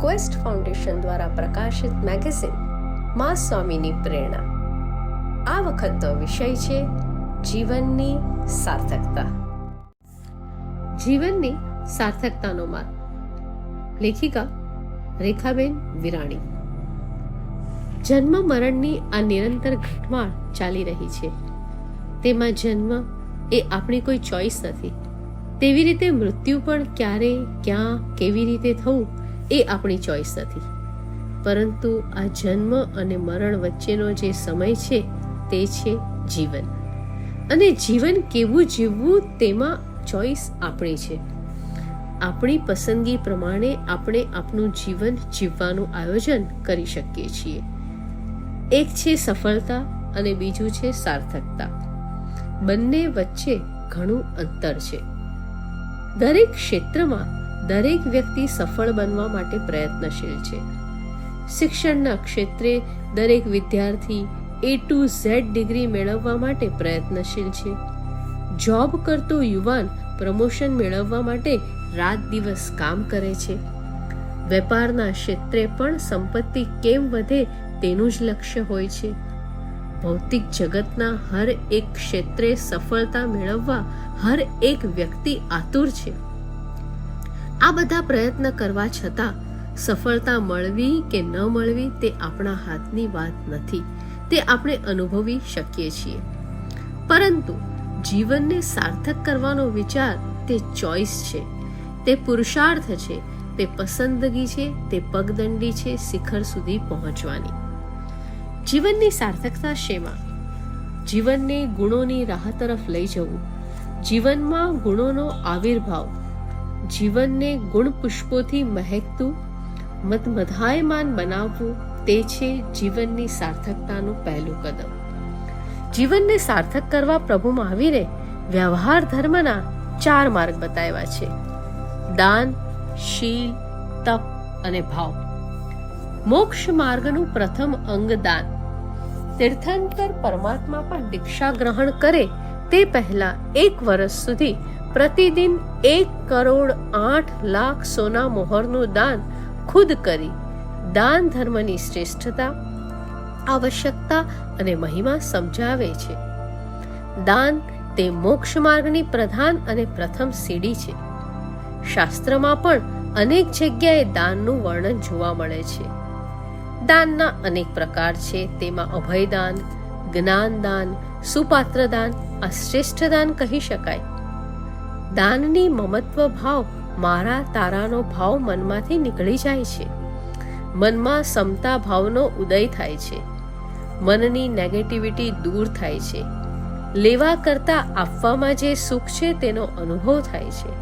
Quest foundation દ્વારા પ્રકાશિત magazine મા સ્વામીની પ્રેરણા. આ વખતનો વિષય છે જીવનની સાર્થકતા. જીવનની સાર્થકતાનો માર્ગ. લેખિકા રેખાબેન વિરાણી. જન્મ મરણની આ નિરંતર ઘટમાળ ચાલી રહી છે. તેમાં જન્મ એ આપણી કોઈ ચોઈસ નથી. તેવી રીતે મૃત્યુ પણ ક્યારે, ક્યાં, કેવી રીતે થવું એ આપણી ચોઈસ નથી. પરંતુ આ જન્મ અને મરણ વચ્ચેનો જે સમય છે, તે છે જીવન. અને જીવન કેવું જીવવું તેમાં ચોઈસ આપણી છે. આપણી પસંદગી પ્રમાણે આપણે આપણું જીવન જીવવાનું આયોજન કરી શકીએ છીએ. એક છે સફળતા અને બીજું છે સાર્થકતા. બંને વચ્ચે ઘણું અંતર છે. દરેક ક્ષેત્રમાં દરેક વ્યક્તિ સફળ બનવા માટે પ્રયત્નશીલ છે. શિક્ષણના ક્ષેત્રે દરેક વિદ્યાર્થી એ ટુ ઝેડ ડિગ્રી મેળવવા માટે પ્રયત્નશીલ છે. જોબ કરતો યુવાન પ્રમોશન મેળવવા માટે રાત દિવસ કામ કરે છે. વેપારના ક્ષેત્રે પણ સંપત્તિ કેમ વધે તેનું જ લક્ષ્ય હોય છે. ભૌતિક જગતના હર એક ક્ષેત્રે સફળતા મેળવવા હર એક વ્યક્તિ આતુર છે. આ બધા પ્રયત્ન કરવા છતાં સફળતા મળવી કે ન મળવી તે આપણા હાથની વાત નથી. તે આપણે અનુભવી શકીએ છીએ. પરંતુ જીવનને સાર્થક કરવાનો વિચાર તે ચોઈસ છે. તે પુરુષાર્થ છે. તે પસંદગી છે. તે પગદંડી છે શિખર સુધી પહોંચવાની. જીવનની સાર્થકતા શેમાં? જીવનને ગુણોની રાહ તરફ લઈ જવું. જીવનમાં ગુણોનો આવિર્ભાવ. જીવનને ગુણ પુષ્પોથી મહેકતું મતમધાયમાન બનાવવું, તે છે જીવનની સાર્થકતાનું પહેલું કદમ. જીવનને સાર્થક કરવા પ્રભુ મહાવીરે વ્યવહાર ધર્મના ચાર માર્ગ બતાવ્યા છે. દાન, શીલ, તપ અને ભાવ. મોક્ષ માર્ગનું પ્રથમ અંગ દાન. તીર્થંકર પરમાત્મા પણ દીક્ષા ગ્રહણ કરે તે પહેલા એક વર્ષ સુધી પ્રતિદિન એક કરોડ આઠ લાખ સોના મોહરનું દાન ખુદ કરી દાન ધર્મની શ્રેષ્ઠતા, આવશ્યકતા અને મહિમા સમજાવે છે. દાન તે મોક્ષ માર્ગની પ્રધાન અને પ્રથમ સીડી છે. શાસ્ત્રમાં પણ અનેક જગ્યાએ દાનનું વર્ણન જોવા મળે છે. દાનના અનેક પ્રકાર છે, તેમાં અભયદાન, જ્ઞાનદાન, સુપાત્રદાન, આ શ્રેષ્ઠ દાન કહી શકાય. દાનની મમત્વ ભાવ મારા તારાનો ભાવ મનમાંથી નીકળી જાય છે. મનમાં સમતા ભાવનો ઉદય થાય છે. મનની નેગેટિવિટી દૂર થાય છે. લેવા કરતા આપવામાં જે સુખ છે તેનો અનુભવ થાય છે.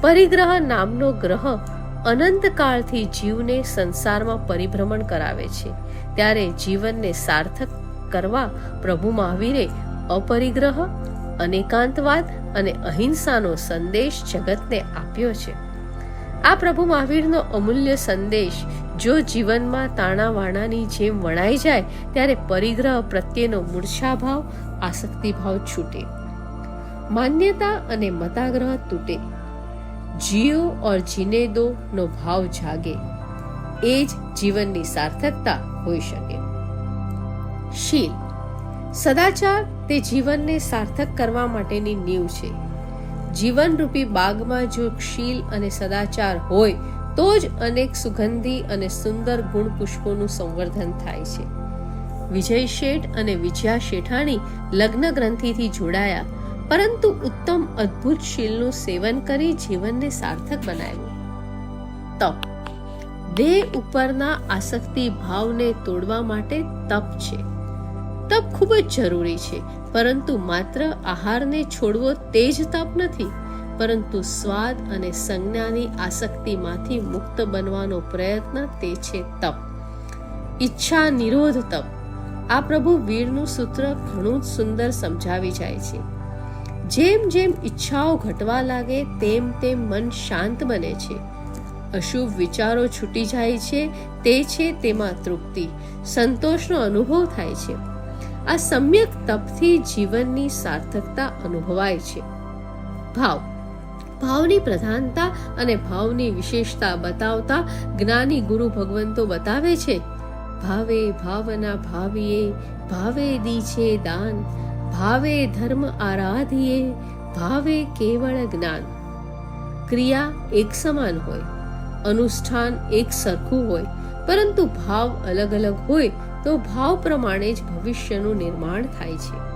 પરિગ્રહ નામનો ગ્રહ અનંતકાળથી જીવને સંસારમાં પરિભ્રમણ કરાવે છે. ત્યારે જીવનને સાર્થક કરવા પ્રભુ મહાવીરે અપરિગ્રહ અનેકાંતવાદ અને અહિંસાનો સંદેશ જગતને આપ્યો છે. આ પ્રભુ મહાવીરનો અમૂલ્ય સંદેશ જો જીવનમાં તાણાવાણાની જેમ વણાઈ જાય, ત્યારે પરિગ્રહ પ્રત્યેનો મૂર્છાભાવ, આસક્તિભાવ છૂટે. માન્યતા અને મતાગ્રહ તૂટે. જીઓ ઓર જીને દો નો ભાવ જાગે. એ જ જીવનની સાર્થકતા હોઈ શકે. શીલ. સદાચાર તે જીવનને સાર્થક કરવા માટેની નીવ છે. જીવનરૂપી બાગમાં જો શીલ અને સદાચાર હોય, તો જ અનેક સુગંધી અને સુંદર ગુણ પુષ્પોનું સંવર્ધન થાય છે. વિજય શેઠ અને વિજયા શેઠાણી લગ્ન ગ્રંથિથી જોડાયા, પરંતુ ઉત્તમ અદ્ભુત શીલનું સેવન કરી જીવનને સાર્થક બનાવ્યું. તપ દેહ ઉપરના આસક્તિ ભાવને તોડવા માટે તપ છે. તપ ખૂબ જ જરૂરી છે. પરંતુ માત્ર આહારને છોડવો તે જ તપ નથી. પરંતુ સ્વાદ અને સંજ્ઞાની આસક્તિમાંથી મુક્ત બનવાનો પ્રયત્ન તે છે તપ. ઈચ્છા નિરોધ તપ. આ પ્રભુ વીરનું સૂત્ર ઘણું જ સુંદર સમજાવી જાય છે. જેમ જેમ ઈચ્છાઓ ઘટવા લાગે તેમ તેમ મન શાંત બને છે. અશુભ વિચારો છૂટી જાય છે, તે છે તેમાં તૃપ્તિ. સંતોષનો અનુભવ થાય છે. આ સમ્યક તપથી જીવનની સાર્થકતા અનુભવાય છે. ભાવ. ભાવની પ્રધાનતા અને ભાવની વિશેષતા બતાવતા જ્ઞાની ગુરુ ભગવંતો બતાવે છે, ભાવે ભાવના ભાવીએ, ભાવે દીછે દાન, ભાવે ધર્મ આરાધીએ, ભાવે કેવળ જ્ઞાન. ક્રિયા એક સમાન હોય, અનુષ્ઠાન એક સરખું હોય, પરંતુ ભાવ અલગ અલગ હોય તો ભાવ પ્રમાણે જ ભવિષ્યનું નિર્માણ થાય છે.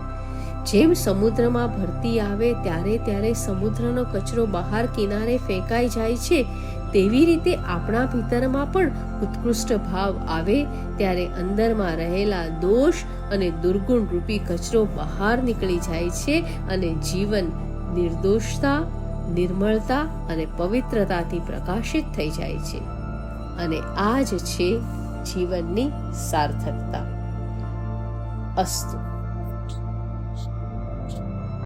જેમ સમુદ્રમાં ભરતી આવે ત્યારે ત્યારે સમુદ્રનો કચરો બહાર કિનારે ફેંકાઈ જાય છે, તેવી રીતે આપણા ભીતરમાં પણ ઉત્કૃષ્ટ ભાવ આવે ત્યારે અંદરમાં રહેલા દોષ અને દુર્ગુણ રૂપી કચરો બહાર નીકળી જાય છે અને જીવન નિર્દોષતા, નિર્મળતા અને પવિત્રતાથી પ્રકાશિત થઈ જાય છે. અને આ જ છે જીવનની સાર્થકતા. અસ્તુ.